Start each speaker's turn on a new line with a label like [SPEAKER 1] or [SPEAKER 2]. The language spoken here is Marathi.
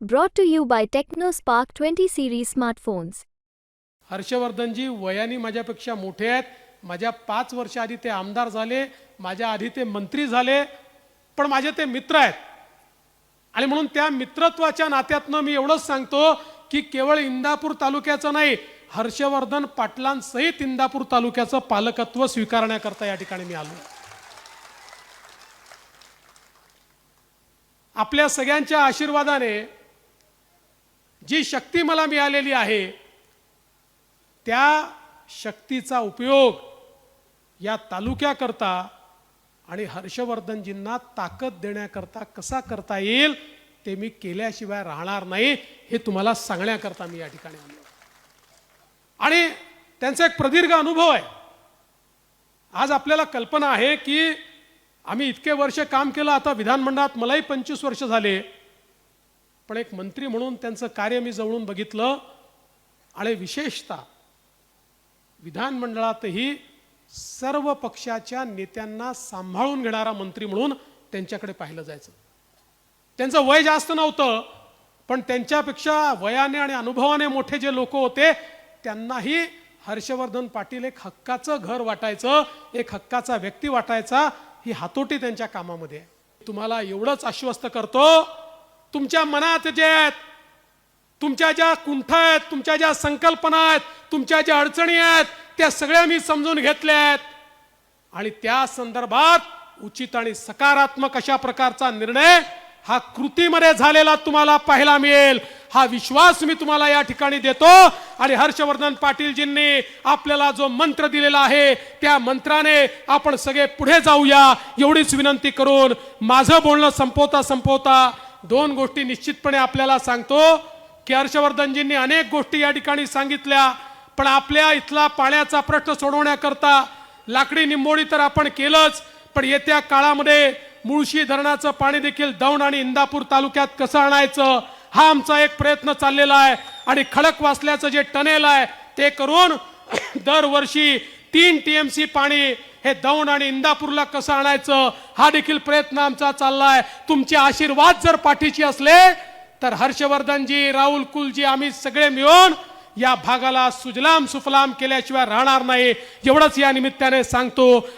[SPEAKER 1] Brought to you by Tecno Spark twenty series smartphones
[SPEAKER 2] Harshvardhanji वयाने माझ्यापेक्षा मोठे आहेत. माझ्या पाच वर्ष आधी ते आमदार झाले. माझ्या आधी ते मंत्री झाले. पण माझे ते मित्र आहेत. आणि म्हणून त्या मित्रत्वाच्या नात्यातनं मी एवढंच सांगतो की केवळ इंदापूर तालुक्याचं नाही हर्षवर्धन पाटलांसहित इंदापूर तालुक्याचं पालकत्व स्वीकारण्याकरता या ठिकाणी मी आलो. आपल्या सगळ्यांच्या आशीर्वादाने जी शक्ती मला मिळालेली आहे त्या शक्तीचा उपयोग या तालुक्याकरता आणि हर्षवर्धनजींना ताकद देण्याकरता कसा करता येईल ते मी केल्याशिवाय राहणार नाही हे तुम्हाला सांगण्याकरता मी या ठिकाणी आलो. आणि त्यांचा एक प्रदीर्घ अनुभव आहे. आज आपल्याला कल्पना आहे की आम्ही इतके वर्ष काम केलं आता विधानमंडळात मलाही पंचवीस वर्ष झाले. पण एक मंत्री म्हणून त्यांचं कार्य मी जवळून बघितलं. आणि विशेषतः विधानमंडळातही सर्व पक्षाच्या नेत्यांना सांभाळून घेणारा मंत्री म्हणून त्यांच्याकडे पाहिलं जायचं. त्यांचं वय जास्त नव्हतं पण त्यांच्यापेक्षा वयाने आणि अनुभवाने मोठे जे लोक होते त्यांनाही हर्षवर्धन पाटील एक हक्काचं घर वाटायचं एक हक्काचा व्यक्ती वाटायचा ही हातोटी त्यांच्या कामामध्ये तुम्हाला एवढंच आश्वस्त करतो तुमच्या मनात जे आहेत तुमच्या ज्या कुंठा आहेत तुमच्या ज्या संकल्पना आहेत तुमच्या ज्या अडचणी आहेत त्या सगळ्या मी समजून घेतल्या आहेत. आणि त्या संदर्भात उचित आणि सकारात्मक अशा प्रकारचा निर्णय हा कृतीमध्ये झालेला तुम्हाला पाहायला मिळेल. हा विश्वास मी तुम्हाला या ठिकाणी देतो. आणि हर्षवर्धन पाटीलजींनी आपल्याला जो मंत्र दिलेला आहे त्या मंत्राने आपण सगळे पुढे जाऊया. एवढीच विनंती करून माझं बोलणं संपवता संपवता दोन गोष्टी निश्चितपणे आपल्याला सांगतो. की हर्षवर्धनजींनी अनेक गोष्टी या ठिकाणी सांगितल्या पण आपल्या इथला पाण्याचा प्रश्न सोडवण्याकरता लाकडी निंबोळी तर आपण केलंच पण येत्या काळामध्ये मुळशी धरणाचं पाणी देखील दौंड आणि इंदापूर तालुक्यात कसं आणायचं हा आमचा एक प्रयत्न चाललेला आहे. आणि खडक वाचल्याचं जे टनेल आहे ते करून दरवर्षी तीन टी एम सी पाणी हे दौंड आणि इंदापूरला कसं आणायचं हा देखील प्रयत्न आमचा चाललाय. तुमचे आशीर्वाद जर पाठीशी असले तर हर्षवर्धनजी राहुल कुलजी आम्ही सगळे मिळून या भागाला सुजलाम सुफलाम केल्याशिवाय राहणार नाही. एवढंच या निमित्ताने सांगतो.